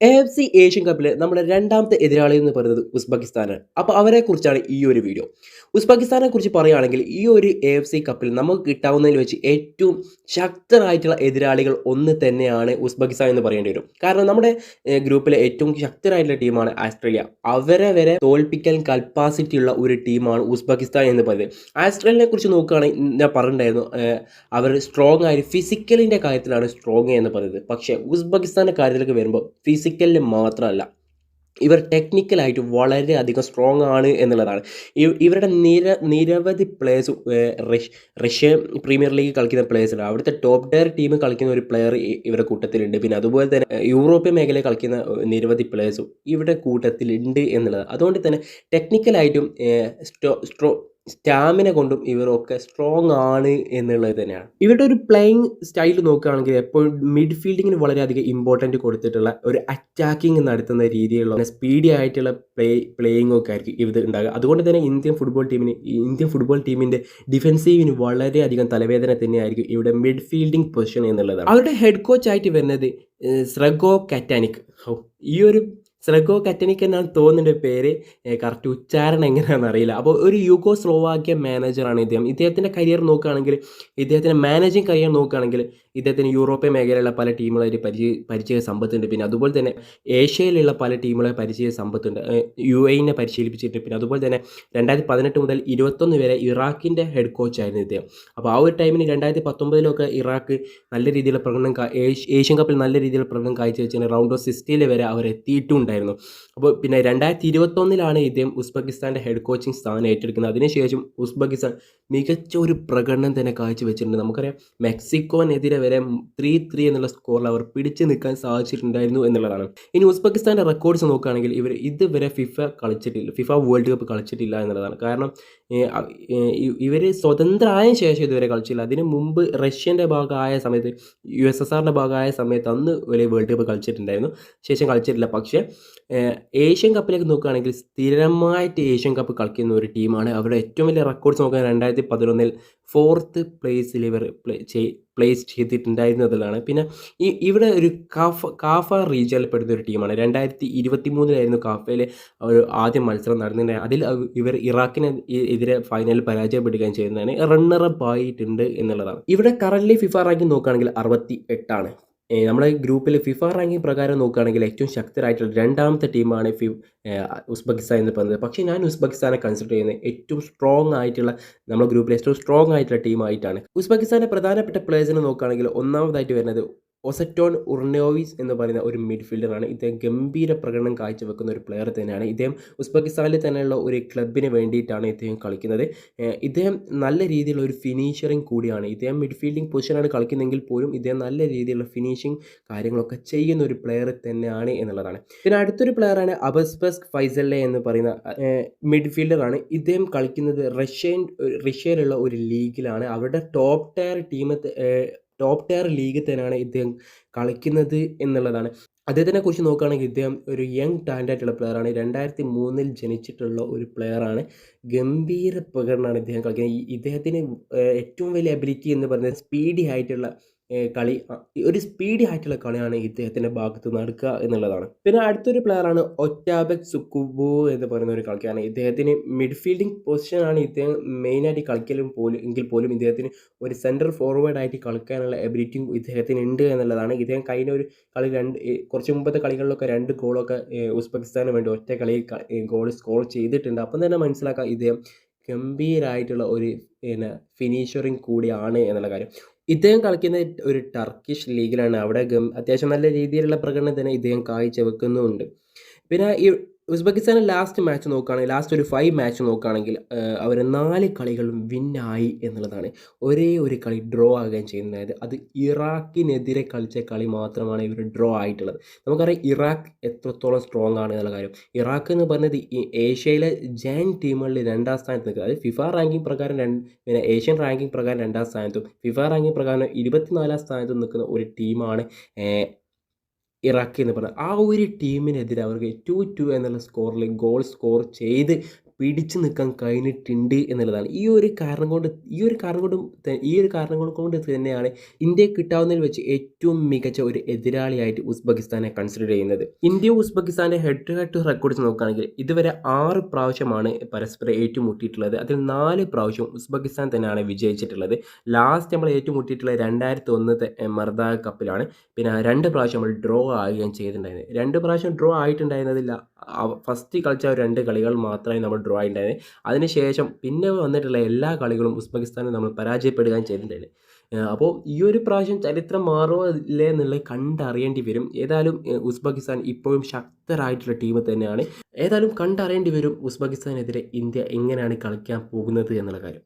F C Asian കപ്പിൽ നമ്മുടെ രണ്ടാമത്തെ എതിരാളി എന്ന് പറയുന്നത് ഉസ്ബെക്കിസ്ഥാനാണ്. അപ്പോൾ അവരെക്കുറിച്ചാണ് ഈ ഒരു വീഡിയോ ഉസ്ബെക്കിസ്ഥാനെ കുറിച്ച് പറയുകയാണെങ്കിൽ ഈ ഒരു എഫ് സി കപ്പിൽ നമുക്ക് കിട്ടാവുന്നതിൽ വെച്ച് ഏറ്റവും ശക്തരായിട്ടുള്ള എതിരാളികൾ ഒന്ന് തന്നെയാണ് ഉസ്ബെക്കിസ്ഥാൻ എന്ന് പറയേണ്ടി വരും. കാരണം നമ്മുടെ ഗ്രൂപ്പിലെ ഏറ്റവും ശക്തരായിട്ടുള്ള ടീമാണ് ആസ്ട്രേലിയ. അവരെ വരെ തോൽപ്പിക്കാൻ കപ്പാസിറ്റി ഉള്ള ഒരു ടീമാണ് ഉസ്ബെക്കിസ്ഥാൻ എന്ന് പറയുന്നത്. ആസ്ട്രേലിയനെ കുറിച്ച് നോക്കുകയാണെങ്കിൽ ഞാൻ പറഞ്ഞിട്ടുണ്ടായിരുന്നു അവർ സ്ട്രോങ് ആയിട്ട് ഫിസിക്കലിന്റെ കാര്യത്തിലാണ് സ്ട്രോങ് എന്ന് പറയുന്നത്. പക്ഷേ ഉസ്ബെക്കിസ്ഥാന്റെ കാര്യത്തിലേക്ക് വരുമ്പോൾ ഫിസിക്കലിൽ മാത്രമല്ല ഇവർ ടെക്നിക്കലായിട്ട് വളരെയധികം സ്ട്രോങ് ആണ് എന്നുള്ളതാണ്. ഇവരുടെ നിര നിരവധി പ്ലേയേഴ്സ് റഷ്യ പ്രീമിയർ ലീഗ് കളിക്കുന്ന പ്ലേയേഴ്സാണ് അവിടുത്തെ ടോപ്പ് ടയർ ടീം കളിക്കുന്ന ഒരു പ്ലെയർ ഇവരുടെ കൂട്ടത്തിലുണ്ട്. പിന്നെ അതുപോലെ തന്നെ യൂറോപ്യൻ മേഖലയിൽ കളിക്കുന്ന നിരവധി പ്ലേയേഴ്സും ഇവരുടെ കൂട്ടത്തിലുണ്ട് എന്നുള്ളത്. അതുകൊണ്ട് തന്നെ ടെക്നിക്കലായിട്ടും സ്ട്രോ സ്റ്റാമിന കൊണ്ടും ഇവരൊക്കെ സ്ട്രോങ് ആണ് എന്നുള്ളത് തന്നെയാണ്. ഇവരുടെ ഒരു പ്ലേയിങ് സ്റ്റൈൽ നോക്കുകയാണെങ്കിൽ എപ്പോഴും മിഡ്ഫീൽഡിങ്ങിന് വളരെയധികം ഇമ്പോർട്ടന്റ് കൊടുത്തിട്ടുള്ള ഒരു അറ്റാക്കിംഗ് നടത്തുന്ന രീതിയിലുള്ള സ്പീഡി ആയിട്ടുള്ള പ്ലേ പ്ലേയിങ് ഒക്കെ ആയിരിക്കും ഇത് ഉണ്ടാകുക അതുകൊണ്ട് തന്നെ ഇന്ത്യൻ ഫുട്ബോൾ ടീമിന് ഇന്ത്യൻ ഫുട്ബോൾ ടീമിന്റെ ഡിഫൻസീവിന് വളരെയധികം തലവേദന തന്നെയായിരിക്കും ഇവിടെ മിഡ്ഫീൽഡിംഗ് പൊസിഷൻ എന്നുള്ളതാണ്. അവരുടെ ഹെഡ് കോച്ചായിട്ട് വരുന്നത് സ്രഗോ കറ്റാനിക് ഈ ഒരു സ്രഗോ കറ്റനിക്ക് എന്നാണ് തോന്നുന്നുണ്ട് പേര് കറക്റ്റ് ഉച്ചാരണം എങ്ങനെയാണെന്ന് അറിയില്ല. അപ്പോൾ ഒരു യുഗോ സ്ലോവാക്യ മാനേജറാണ് ഇദ്ദേഹം. ഇദ്ദേഹത്തിന്റെ കരിയർ നോക്കുകയാണെങ്കിൽ ഇദ്ദേഹത്തിന്റെ മാനേജിങ് കരിയർ നോക്കുകയാണെങ്കിൽ ഇദ്ദേഹത്തിന് യൂറോപ്യൻ മേഖലയിലുള്ള പല ടീമുകളായിട്ട് പരിചയ പരിചയ സമ്പത്തുണ്ട്. പിന്നെ അതുപോലെ തന്നെ ഏഷ്യയിലുള്ള പല ടീമുകളെ പരിചയ സമ്പത്തുണ്ട്. യു എയിനെ പരിശീലിപ്പിച്ചിട്ടുണ്ട് പിന്നെ അതുപോലെ തന്നെ രണ്ടായിരത്തി പതിനെട്ട് മുതൽ ഇരുപത്തൊന്ന് വരെ ഇറാഖിന്റെ ഹെഡ് കോച്ചായിരുന്നു ഇദ്ദേഹം. അപ്പോൾ ആ ഒരു ടൈമിന് രണ്ടായിരത്തി പത്തൊമ്പതിലൊക്കെ ഇറാഖ് നല്ല രീതിയിലുള്ള പ്രകടനം ഏഷ്യൻ കപ്പിൽ നല്ല രീതിയിലുള്ള പ്രകടനം കാഴ്ചവെച്ചതിന് റൗണ്ട് ഓഫ് സിക്സ്റ്റിയിൽ വരെ അവർ എത്തിയിട്ടുണ്ടായിരുന്നു. അപ്പോൾ പിന്നെ രണ്ടായിരത്തി ഇരുപത്തൊന്നിലാണ് ഇദ്ദേഹം ഉസ്ബെക്കിസ്ഥാന്റെ ഹെഡ് കോച്ചിങ് സ്ഥാനം ഏറ്റെടുക്കുന്നത്. അതിനുശേഷം ഉസ്ബെക്കിസ്ഥാൻ മികച്ച ഒരു പ്രകടനം തന്നെ കാഴ്ചവെച്ചിട്ടുണ്ട്. നമുക്കറിയാം മെക്സിക്കോനെതിരെ വരെ ത്രീ ത്രീ എന്നുള്ള സ്കോറിൽ അവർ പിടിച്ചു നിൽക്കാൻ സാധിച്ചിട്ടുണ്ടായിരുന്നു എന്നുള്ളതാണ്. ഇനി ഉസ്ബെക്കിസ്ഥാന്റെ റെക്കോർഡ്സ് നോക്കുകയാണെങ്കിൽ ഇവർ ഇതുവരെ ഫിഫ കളിച്ചിട്ടില്ല ഫിഫ വേൾഡ് കപ്പ് കളിച്ചിട്ടില്ല എന്നുള്ളതാണ്. കാരണം ഇവർ സ്വതന്ത്രമായ ശേഷം ഇതുവരെ കളിച്ചില്ല. അതിന് മുമ്പ് റഷ്യന്റെ ഭാഗമായ സമയത്ത് യു എസ് എസ് ആറിന്റെ ഭാഗമായ സമയത്ത് അന്ന് വലിയ വേൾഡ് കപ്പ് കളിച്ചിട്ടുണ്ടായിരുന്നു. ശേഷം കളിച്ചിട്ടില്ല. പക്ഷേ ഏഷ്യൻ കപ്പിലേക്ക് നോക്കുകയാണെങ്കിൽ സ്ഥിരമായിട്ട് ഏഷ്യൻ കപ്പ് കളിക്കുന്ന ഒരു ടീമാണ്. അവരുടെ ഏറ്റവും വലിയ റെക്കോർഡ്സ് നോക്കാൻ രണ്ടായിരത്തി പതിനൊന്നിൽ ഫോർത്ത് പ്ലേസിൽ ഇവർ പ്ലേ പ്ലേസ് ചെയ്തിട്ടുണ്ടായിരുന്നതിലാണ് പിന്നെ ഈ ഇവിടെ ഒരു കാഫ കാഫ റീജിയനിൽ പെടുന്ന ഒരു ടീമാണ് രണ്ടായിരത്തി ഇരുപത്തി മൂന്നിലായിരുന്നു കാഫയിലെ ഒരു ആദ്യ മത്സരം നടന്നിട്ടുണ്ടായി അതിൽ ഇവർ ഇറാഖിന് എതിരെ ഫൈനലിൽ പരാജയപ്പെടുകയും ചെയ്യുന്നതാണ് റണ്ണറപ്പ് ആയിട്ടുണ്ട് എന്നുള്ളതാണ്. ഇവിടെ കറന്റ് ഫിഫ റാങ്കിങ് നോക്കുകയാണെങ്കിൽ അറുപത്തി എട്ടാണ് നമ്മുടെ ഗ്രൂപ്പിൽ ഫിഫ റാങ്കിങ് പ്രകാരം നോക്കുകയാണെങ്കിൽ ഏറ്റവും ശക്തരായിട്ടുള്ള രണ്ടാമത്തെ ടീമാണ് ഫി ഉസ്ബക്കിസ്ഥാൻ എന്ന് പറയുന്നത്. പക്ഷേ ഞാൻ ഉസ്ബെക്കിസ്ഥാനെ കൺസിഡർ ചെയ്യുന്നത് ഏറ്റവും സ്ട്രോങ് ആയിട്ടുള്ള നമ്മുടെ ഗ്രൂപ്പിലെ ഏറ്റവും സ്ട്രോങ് ആയിട്ടുള്ള ടീമായിട്ടാണ്. ഉസ്ബെക്കിസ്ഥാന്റെ പ്രധാനപ്പെട്ട പ്ലേയേഴ്സിനെ നോക്കുകയാണെങ്കിൽ ഒന്നാമതായിട്ട് വരുന്നത് ഒസറ്റോൺ ഉർണോവിസ് എന്ന് പറയുന്ന ഒരു മിഡ്ഫീൽഡറാണ്. ഇദ്ദേഹം ഗംഭീര പ്രകടനം കാഴ്ചവെക്കുന്ന ഒരു പ്ലെയർ തന്നെയാണ്. ഇദ്ദേഹം ഉസ്ബെക്കിസ്ഥാനിൽ തന്നെയുള്ള ഒരു ക്ലബിന് വേണ്ടിയിട്ടാണ് ഇദ്ദേഹം കളിക്കുന്നത്. ഇദ്ദേഹം നല്ല രീതിയിലുള്ള ഒരു ഫിനിഷറിങ് കൂടിയാണ്. ഇദ്ദേഹം മിഡ്ഫീൽഡിംഗ് പൊസിഷനാണ് കളിക്കുന്നതെങ്കിൽ പോലും ഇദ്ദേഹം നല്ല രീതിയിലുള്ള ഫിനിഷിംഗ് കാര്യങ്ങളൊക്കെ ചെയ്യുന്ന ഒരു പ്ലെയർ തന്നെയാണ് എന്നുള്ളതാണ്. പിന്നെ അടുത്തൊരു പ്ലെയറാണ് അബസ്ബസ് ഫൈസല്ലെ എന്ന് പറയുന്ന മിഡ്ഫീൽഡറാണ് ഇദ്ദേഹം കളിക്കുന്നത് റഷ്യൻ റഷ്യയിലുള്ള ഒരു ലീഗിലാണ് അവരുടെ top tier team top tier ലീഗിൽ തന്നെയാണ് ഇദ്ദേഹം കളിക്കുന്നത് എന്നുള്ളതാണ്. അദ്ദേഹത്തിനെ കുറിച്ച് നോക്കുകയാണെങ്കിൽ ഇദ്ദേഹം ഒരു യങ് ടാലന്റ് ആയിട്ടുള്ള പ്ലെയറാണ് രണ്ടായിരത്തി മൂന്നിൽ ജനിച്ചിട്ടുള്ള ഒരു പ്ലെയറാണ് ഗംഭീര പ്രകടനമാണ് ഇദ്ദേഹം കളിക്കുന്നത്. ഇദ്ദേഹത്തിന് ഏറ്റവും വലിയ എബിലിറ്റി എന്ന് പറയുന്നത് സ്പീഡി ആയിട്ടുള്ള കളി ഒരു സ്പീഡി ആയിട്ടുള്ള കളിയാണ് ഇദ്ദേഹത്തിന്റെ ഭാഗത്ത് നടക്കുക എന്നുള്ളതാണ്. പിന്നെ അടുത്തൊരു പ്ലെയറാണ് ഒറ്റാബക് സുക്കുബു എന്ന് പറയുന്ന ഒരു കളിക്കാരൻ. ഇദ്ദേഹത്തിന് മിഡ്ഫീൽഡിംഗ് പൊസിഷനാണ് ഇദ്ദേഹം മെയിനായിട്ട് കളിക്കലും പോലും എങ്കിൽ പോലും ഇദ്ദേഹത്തിന് ഒരു സെൻട്രൽ ഫോർവേഡ് ആയിട്ട് കളിക്കാനുള്ള എബിലിറ്റിയും ഇദ്ദേഹത്തിന് ഉണ്ട് എന്നുള്ളതാണ്. ഇദ്ദേഹം കഴിഞ്ഞ ഒരു കളി രണ്ട് കുറച്ച് മുമ്പത്തെ കളികളിലൊക്കെ രണ്ട് ഗോളൊക്കെ ഉസ്ബെക്കിസ്ഥാന് വേണ്ടി ഒറ്റ കളി ഗോൾ സ്കോർ ചെയ്തിട്ടുണ്ട്. അപ്പം തന്നെ മനസ്സിലാക്കാം ഇദ്ദേഹം ഗംഭീരായിട്ടുള്ള ഒരു പിന്നെ ഫിനിഷറിങ് കൂടിയാണ് എന്നുള്ള കാര്യം. ഇദ്ദേഹം കളിക്കുന്ന ഒരു ടർക്കിഷ് ലീഗിലാണ് അവിടെ അത്യാവശ്യം നല്ല രീതിയിലുള്ള പ്രകടനം തന്നെ ഇദ്ദേഹം കാഴ്ചവെക്കുന്നുമുണ്ട്. പിന്നെ ഈ ഉസ്ബെക്കിസ്ഥാന്റെ ലാസ്റ്റ് മാച്ച് നോക്കുകയാണെങ്കിൽ ലാസ്റ്റ് ഒരു ഫൈവ് മാച്ച് നോക്കുകയാണെങ്കിൽ അവർ നാല് കളികളും വിന്നായി എന്നുള്ളതാണ്. ഒരേ ഒരു കളി ഡ്രോ ആകുകയും ചെയ്യുന്നതായത് അത് ഇറാഖിനെതിരെ കളിച്ച കളി മാത്രമാണ് ഇവർ ഡ്രോ ആയിട്ടുള്ളത്. നമുക്കറിയാം ഇറാഖ് എത്രത്തോളം സ്ട്രോങ് ആണ് എന്നുള്ള കാര്യം. ഇറാഖ് എന്ന് ഈ ഏഷ്യയിലെ ജയൻ ടീമുകളിൽ രണ്ടാം സ്ഥാനത്ത് നിൽക്കുക. അതായത് ഫിഫ റാങ്കിംഗ് പ്രകാരം രണ്ട് പിന്നെ ഏഷ്യൻ റാങ്കിംഗ് പ്രകാരം രണ്ടാം സ്ഥാനത്തും ഫിഫ റാങ്കിംഗ് പ്രകാരം ഇരുപത്തിനാലാം സ്ഥാനത്തും നിൽക്കുന്ന ഒരു ടീമാണ് ഇറാഖ് എന്ന് പറഞ്ഞാൽ ആ ഒരു ടീമിനെതിരെ അവർക്ക് ടു ടു എന്നുള്ള സ്കോറിൽ ഗോൾ സ്കോർ ചെയ്ത് പിടിച്ചു നിൽക്കാൻ കഴിഞ്ഞിട്ടുണ്ട് എന്നുള്ളതാണ്. ഈ ഒരു കാരണം കൊണ്ട് ഈ ഒരു കാരണം കൊണ്ടും ഈ ഒരു കാരണങ്ങൾ കൊണ്ട് തന്നെയാണ് ഇന്ത്യ കിട്ടാവുന്നതിൽ വെച്ച് ഏറ്റവും മികച്ച ഒരു എതിരാളിയായിട്ട് ഉസ്ബെക്കിസ്ഥാനെ കൺസിഡർ ചെയ്യുന്നത്. ഇന്ത്യ ഉസ്ബെക്കിസ്ഥാന്റെ ഹെഡ് ടു ഹെഡ് റെക്കോർഡ്സ് നോക്കുകയാണെങ്കിൽ ഇതുവരെ ആറ് പ്രാവശ്യമാണ് പരസ്പരം ഏറ്റുമുട്ടിയിട്ടുള്ളത്. അതിൽ നാല് പ്രാവശ്യം ഉസ്ബെക്കിസ്ഥാൻ തന്നെയാണ് വിജയിച്ചിട്ടുള്ളത്. ലാസ്റ്റ് നമ്മൾ ഏറ്റുമുട്ടിയിട്ടുള്ള രണ്ടായിരത്തി ഒന്നത്തെ മർദാ കപ്പിലാണ് പിന്നെ രണ്ട് പ്രാവശ്യം നമ്മൾ ഡ്രോ ആകുകയും ചെയ്തിട്ടുണ്ടായിരുന്നത് രണ്ട് പ്രാവശ്യം ഡ്രോ ആയിട്ടുണ്ടായിരുന്നതില്ല ഫസ്റ്റ് കളിച്ച രണ്ട് കളികൾ മാത്രമേ നമ്മൾ ഡ്രോ ആയിട്ടുണ്ടായിരുന്നത് അതിനുശേഷം പിന്നെ വന്നിട്ടുള്ള എല്ലാ കളികളും ഉസ്ബെക്കിസ്ഥാനെ നമ്മൾ പരാജയപ്പെടുകയും ചെയ്തിട്ടുണ്ടായിരുന്നു. അപ്പോൾ ഈ ഒരു പ്രാവശ്യം ചരിത്രം മാറുമോ ഇല്ലേ എന്നുള്ളത് കണ്ടറിയേണ്ടി വരും. ഏതായാലും ഉസ്ബെക്കിസ്ഥാൻ ഇപ്പോഴും ശക്തരായിട്ടുള്ള ടീം തന്നെയാണ്. ഏതായാലും കണ്ടറിയേണ്ടി വരും ഉസ്ബെക്കിസ്ഥാനെതിരെ ഇന്ത്യ എങ്ങനെയാണ് കളിക്കാൻ പോകുന്നത് എന്നുള്ള കാര്യം.